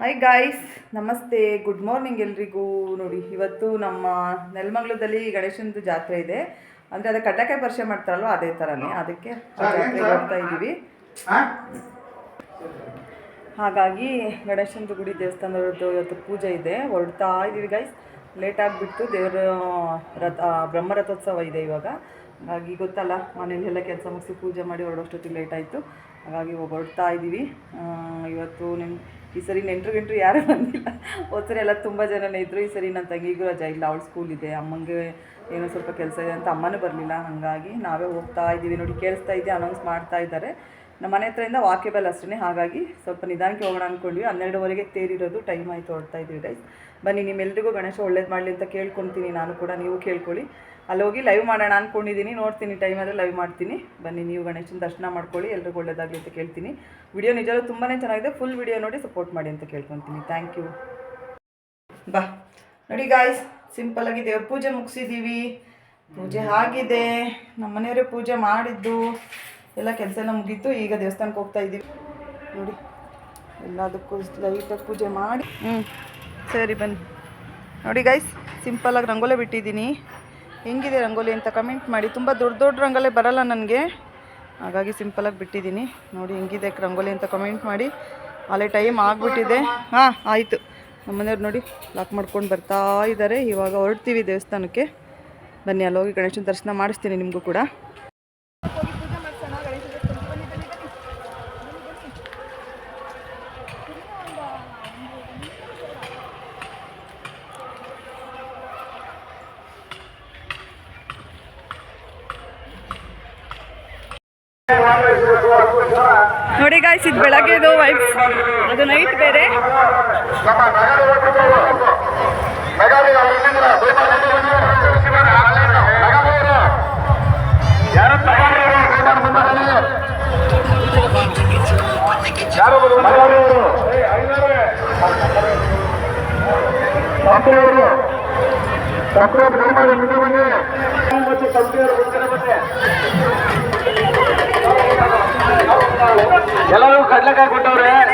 Hi guys ನಮಸ್ತೆ. Good morning ಎಲ್ರಿಗೂ. ನೋಡಿ ಇವತ್ತು ನಮ್ಮ ನೆಲಮಂಗ್ಲದಲ್ಲಿ ಗಣೇಶನದು ಜಾತ್ರೆ ಇದೆ. ಅಂದರೆ ಅದೇ ಕಡ್ಲೆಕಾಯಿ ಪರಿಚಯ ಮಾಡ್ತಾರಲ್ವ ಅದೇ ಥರನೇ ಅದಕ್ಕೆ ಹೋಗ್ತಾ ಇದ್ದೀವಿ. ಹಾಗಾಗಿ ಗಣೇಶನದು ಗುಡಿ ದೇವಸ್ಥಾನದ್ದು ಇವತ್ತು ಪೂಜೆ ಇದೆ. ಹೊರಡ್ತಾ ಇದ್ದೀವಿ ಗೈಸ್ ಲೇಟ್ ಆಗಿಬಿಟ್ಟು ದೇವರ ರಥ ಬ್ರಹ್ಮರಥೋತ್ಸವ ಇದೆ ಇವಾಗ. ಹಾಗಾಗಿ ಗೊತ್ತಲ್ಲ ಮನೇಲೆಲ್ಲ ಕೆಲಸ ಮುಗಿಸಿ ಪೂಜೆ ಮಾಡಿ ಹೊರಡೋಷ್ಟೊತ್ತಿಗೆ ಲೇಟ್ ಆಯಿತು. ಹಾಗಾಗಿ ಹೊರಡ್ತಾ ಇದ್ದೀವಿ. ಇವತ್ತು ನಿಮ್ಮ ಈ ಸರಿ ನೆಂಟರು ಗಂಟರು ಯಾರೂ ಬಂದಿಲ್ಲ. ಹೋದ ಸರಿ ಎಲ್ಲ ತುಂಬ ಜನನೇ ಇದ್ದರು ಈ ಸರಿ ನನ್ನ ತಂಗಿಗೂ ರಜಾ ಇಲ್ಲ. ಅವಳು ಸ್ಕೂಲ್ ಇದೆ. ಅಮ್ಮಂಗೆ ಏನೋ ಸ್ವಲ್ಪ ಕೆಲಸ ಇದೆ ಅಂತ ಅಮ್ಮನೂ ಬರಲಿಲ್ಲ. ಹಾಗಾಗಿ ನಾವೇ ಹೋಗ್ತಾ ಇದ್ದೀವಿ. ನೋಡಿ, ಕೇಳಿಸ್ತಾ ಇದ್ದೆ ಅನೌನ್ಸ್ ಮಾಡ್ತಾ ಇದ್ದಾರೆ. ನಮ್ಮ ಮನೆ ಹತ್ರದಿಂದ ವಾಕೇಬಲ್ ಅಷ್ಟೇ ಹಾಗಾಗಿ ಸ್ವಲ್ಪ ನಿಧಾನಕ್ಕೆ ಹೋಗೋಣ ಅಂದ್ಕೊಂಡ್ವಿ ಹನ್ನೆರಡುವರೆಗೆ ತೇರಿರೋದು. ಟೈಮ್ ಆಯಿತು ಹೊರಡ್ತಾ ಇದ್ದೀವಿ ಗೈಸ್ ಬನ್ನಿ, ನಿಮ್ಮೆಲ್ರಿಗೂ ಗಣೇಶ ಒಳ್ಳೇದು ಮಾಡಲಿ ಅಂತ ಕೇಳ್ಕೊತೀನಿ. ನಾನು ಕೂಡ ನೀವು ಕೇಳ್ಕೊಳ್ಳಿ. ಅಲ್ಲಿ ಹೋಗಿ ಲೈವ್ ಮಾಡೋಣ ಅಂದ್ಕೊಂಡಿದ್ದೀನಿ ನೋಡ್ತೀನಿ ಟೈಮ್ ಆದರೆ ಲೈವ್ ಮಾಡ್ತೀನಿ. ಬನ್ನಿ ನೀವು ಗಣೇಶನ ದರ್ಶನ ಮಾಡ್ಕೊಳ್ಳಿ ಎಲ್ರಿಗೂ ಒಳ್ಳೇದಾಗಲಿ ಅಂತ ಕೇಳ್ತೀನಿ. ವಿಡಿಯೋ ನಿಜವೂ ತುಂಬಾ ಚೆನ್ನಾಗಿದೆ. ಫುಲ್ ವಿಡಿಯೋ ನೋಡಿ ಸಪೋರ್ಟ್ ಮಾಡಿ ಅಂತ ಕೇಳ್ಕೊತೀನಿ. ಥ್ಯಾಂಕ್ ಯು ಬಾ. ನೋಡಿ ಗಾಯ್ಸ್ ಸಿಂಪಲ್ ಆಗಿ ದೇವ್ರ ಪೂಜೆ ಮುಗಿಸಿದ್ದೀವಿ ಪೂಜೆ ಆಗಿದೆ. ನಮ್ಮ ಮನೆಯವರೇ ಪೂಜೆ ಮಾಡಿದ್ದು. ಎಲ್ಲ ಕೆಲಸ ಎಲ್ಲ ಮುಗೀತು. ಈಗ ದೇವಸ್ಥಾನಕ್ಕೆ ಹೋಗ್ತಾ ಇದ್ದೀವಿ. ನೋಡಿ ಎಲ್ಲದಕ್ಕೂ ಲೈಟಾಗಿ ಪೂಜೆ ಮಾಡಿ. ಹ್ಞೂ ಸರಿ ಬನ್ನಿ. ನೋಡಿ ಗೈಸ್ ಸಿಂಪಲ್ಲಾಗಿ ರಂಗೋಲೆ ಬಿಟ್ಟಿದ್ದೀನಿ. ಹೆಂಗಿದೆ ರಂಗೋಲಿ ಅಂತ ಕಮೆಂಟ್ ಮಾಡಿ. ತುಂಬ ದೊಡ್ಡ ದೊಡ್ಡ ರಂಗೋಲಿ ಬರಲ್ಲ ನನಗೆ. ಹಾಗಾಗಿ ಸಿಂಪಲಾಗಿ ಬಿಟ್ಟಿದ್ದೀನಿ. ನೋಡಿ ಹೆಂಗಿದೆ ರಂಗೋಲಿ ಅಂತ ಕಮೆಂಟ್ ಮಾಡಿ. ಅಲ್ಲೇ ಟೈಮ್ ಆಗಿಬಿಟ್ಟಿದೆ. ಹಾಂ, ಆಯಿತು. ನಮ್ಮ ಮನೆಯವ್ರು ನೋಡಿ ಲಾಕ್ ಮಾಡ್ಕೊಂಡು ಬರ್ತಾ ಇದ್ದಾರೆ ಇವಾಗ ಹೊರಡ್ತೀವಿ ದೇವಸ್ಥಾನಕ್ಕೆ. ಬನ್ನಿ, ಅಲ್ಲೋಗಿ ಗಣೇಶನ ದರ್ಶನ ಮಾಡಿಸ್ತೀನಿ ನಿಮಗೂ ಕೂಡ. ನೋಡಿ ಗಾಯ್ಸ್ ಇದು ಬೆಳಗ್ಗೆದು ವೈಫ್ ಅದು ನೈಟ್ ಬೇರೆ. ಎಲ್ಲರೂ ಕಡ್ಲೆಕಾಯಿ ಕೊಟ್ಟವ್ರೆ ತುಂಬಾ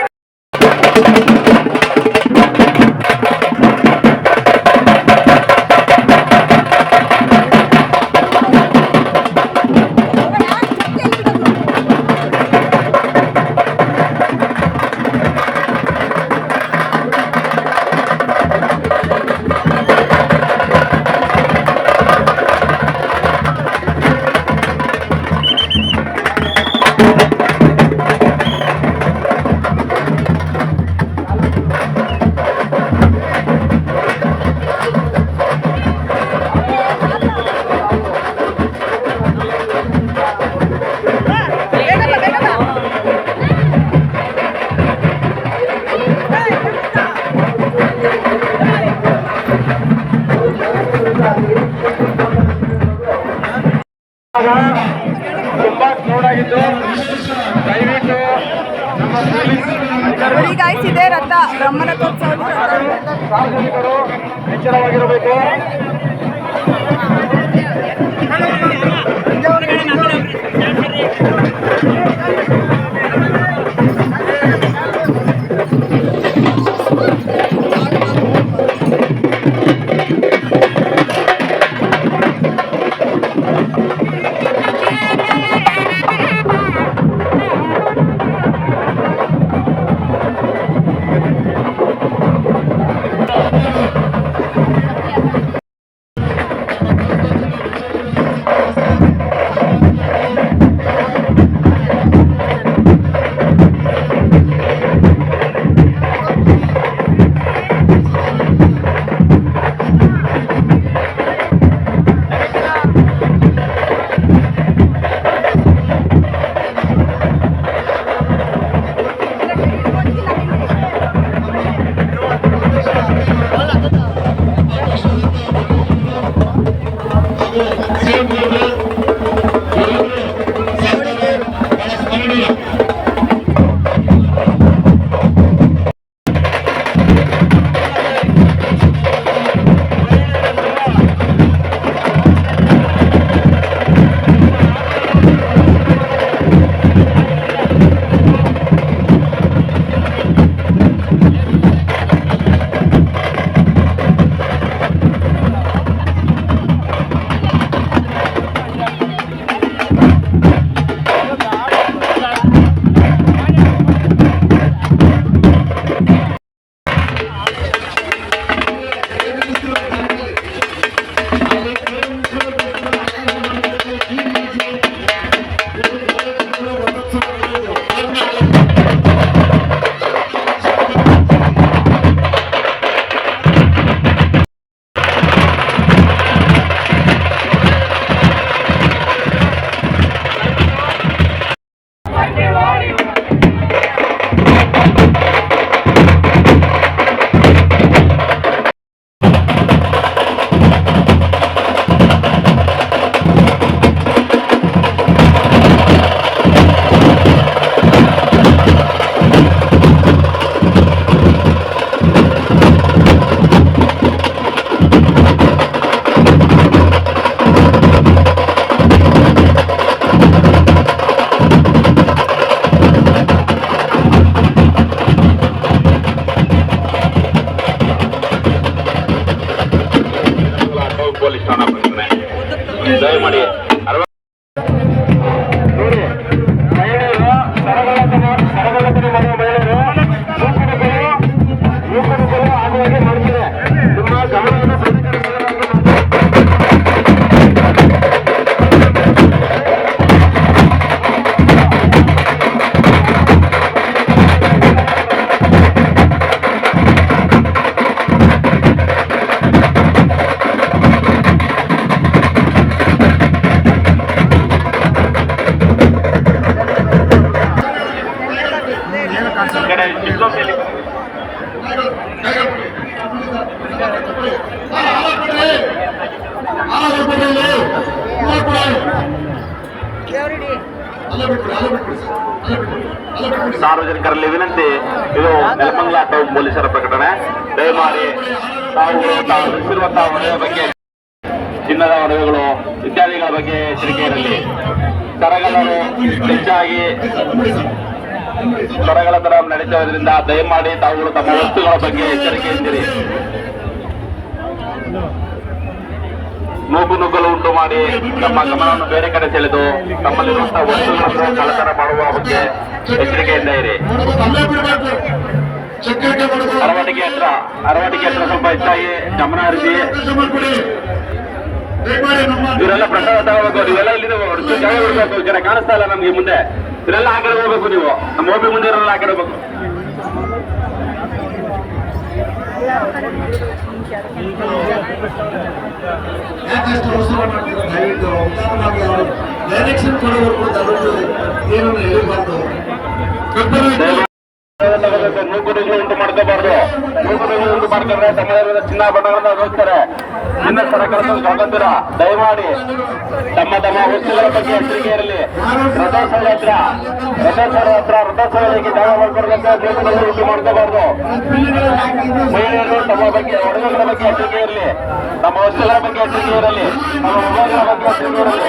ನೋಡಿ ಗಾಯ್ಸ್ ಇದೆ ರಥ ಬ್ರಹ್ಮರಥೋತ್ಸವ ಸಾರ್ವಜನಿಕರು ಎಚ್ಚರವಾಗಿರಬೇಕು Thank you. ಸಾರ್ವಜನಿಕರಲ್ಲಿ ವಿನಂತಿ, ಇದು ನೆಲಮಂಗಲ ಟೌನ್ ಪೊಲೀಸರ ಪ್ರಕಟಣೆ. ದಯಮಾಡಿ ತಾವು ತಾವು ಒಡವೆಯ ಬಗ್ಗೆ, ಚಿನ್ನದ ಒಡವೆಗಳು ಇತ್ಯಾದಿಗಳ ಬಗ್ಗೆ ಎಚ್ಚರಿಕೆ ಇರಲಿ. ಸರಗಲ್ಲರು ಹೆಚ್ಚಾಗಿ ಸರಗಳ ತರ ನಡೀತಿರೋದ್ರಿಂದ ದಯಮಾಡಿ ತಾವುಗಳು ತಮ್ಮ ವಸ್ತುಗಳ ಬಗ್ಗೆ ಎಚ್ಚರಿಕೆ ಇದ್ದೀರಿ. ನೂಕು ನುಗ್ಗಲು ಉಂಟು ಮಾಡಿ ನಮ್ಮ ಗಮನವನ್ನು ಬೇರೆ ಕಡೆ ಸೆಳೆದು ತಮ್ಮಲ್ಲಿರುವಂತಹ ವಸ್ತುಗಳನ್ನು ಕಳ್ಳತನ ಮಾಡುವ ಬಗ್ಗೆ ಎಚ್ಚರಿಕೆಯಿಂದ ಇರಿ. ಅರವಟಿಕೆ ಹತ್ರ ಅರವಟಿಕೆ ಹತ್ರ ಸ್ವಲ್ಪ ಹೆಚ್ಚಾಗಿ ಗಮನ ಹರಿಸಿ. ಇವರೆಲ್ಲ ಪ್ರಸಾದ ತಗೋಬೇಕು, ನೀವೆಲ್ಲ ಇಲ್ಲಿ ಹೊರತು ಜಾಗ ಬಿಡಬೇಕು ಜನ ಕಾಣಿಸ್ತಾ ಇಲ್ಲ ನಮ್ಗೆ ಮುಂದೆ. ಇವರೆಲ್ಲ ಆ ಕಡೆ ಹೋಗ್ಬೇಕು ನೀವು. ನಮ್ಮ ಓಬಿ ಮುಂದೆ ಇರೋಲ್ಲ ಆ ಕಡೆ ಹೋಗ್ಬೇಕು. ಯಾಕಷ್ಟು ಅವಸರ ಮಾಡ್ತಾರೆ ಡೈರೆಕ್ಷನ್ ದಯವಿಟ್ಟು ಏನನ್ನು ಹೇಳಿಬಾರ್ದು? ನೂಕುನುಗ್ಗಳು ಉಂಟು ಮಾಡ್ಕೋಬಾರ್ದು. ನೂಕುನುಗ್ಗಳು ಉಂಟು ಮಾಡ್ಕೊಂಡ್ರೆ ತಮ್ಮಲ್ಲಿರುವ ಚಿನ್ನಾಭರಣಗಳನ್ನ ಹೋಗ್ತಾರೆ ಚಿನ್ನ ಸರ್ಕಾರದ ಸ್ವಾತಂತ್ರ್ಯ. ದಯಮಾಡಿ ತಮ್ಮ ತಮ್ಮ ವಸ್ತುಗಳ ಬಗ್ಗೆ ಎಚ್ಚರಿಕೆ ಇರಲಿ. ರಥೋತ್ಸವ ಹತ್ರ ರಥೋತ್ಸವ ಹತ್ರ ರಥೋತ್ಸವಕ್ಕೆ ಜಾಗ ಮಾಡ್ಕೊಡ್ಬೇಕು ನೂಕುನುಗ್ಗಳು ಉಂಟು ಮಾಡ್ಕೋಬಾರ್ದು. ಮಹಿಳೆಯರು ತಮ್ಮ ಬಗ್ಗೆ ಒಡವೆಗಳ ಬಗ್ಗೆ ಎಚ್ಚರಿಕೆ ಇರಲಿ. ತಮ್ಮ ವಸ್ತುಗಳ ಬಗ್ಗೆ ಎಚ್ಚರಿಕೆ ಇರಲಿ. ತಮ್ಮ ಮೊಬೈಲ್ಗಳ ಬಗ್ಗೆ ಎಚ್ಚರಿಕೆ ಇರಲಿ.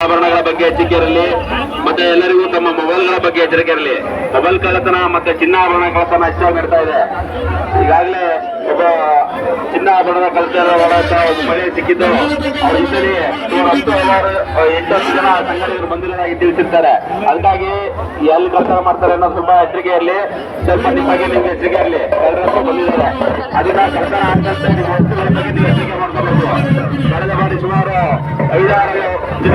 ಆಭರಣಗಳ ಬಗ್ಗೆ ಎಚ್ಚರಿಕೆ ಇರಲಿ ಮತ್ತೆ ಎಲ್ಲರಿಗೂ ತಮ್ಮ ಮೊಬೈಲ್ಗಳ ಬಗ್ಗೆ ಎಚ್ಚರಿಕೆ ಇರಲಿ ಮೊಬೈಲ್ ಕಳ್ಳತನ ಮತ್ತೆ ಚಿನ್ನಾಭರಣ ಕಳ್ಳತನ ಹೆಚ್ಚಾಗಿ ನಡೀತಾ ಇದೆ. ಈಗಾಗಲೇ ಒಬ್ಬ ಚಿನ್ನಾಭರಣದ ಕಲ್ಚರ್ ಒಳಗ ಒಂದು ಮಳೆ ಸಿಕ್ಕಿದ್ದು. ಅವ್ರ ಸುಮಾರು ಹತ್ತು ಹಲವಾರು ಎಂಟು ಹತ್ತು ಜನ ಸಂಘಟಕರು ಬಂದಿರೋದಾಗಿ ತಿಳಿಸಿರ್ತಾರೆ ಅದಕ್ಕಾಗಿ ಎಲ್ಲಿ ಕಲ್ಚರ್ ಮಾಡ್ತಾರೆ ಅನ್ನೋ ತುಂಬಾ ಎಚ್ಚರಿಕೆ ಇರಲಿ ಸ್ವಲ್ಪ ನಿಮ್ಮ ಬಗ್ಗೆ ನಿಮ್ಗೆ ಎಚ್ಚರಿಕೆ ಇರಲಿ ಬಂದಿದ್ದಾರೆ. ಅದನ್ನ ಕಲ್ಚರ್ ಆಗ್ತಂತೆ ನಿಮ್ಮ ವಸ್ತುಗಳ ಬಗ್ಗೆ ನೀವು ಮಾಡ್ಕೋಬೇಕು? ಕಳೆದ ಬಾರಿ ಸುಮಾರು ಐದಾರು ದಿನ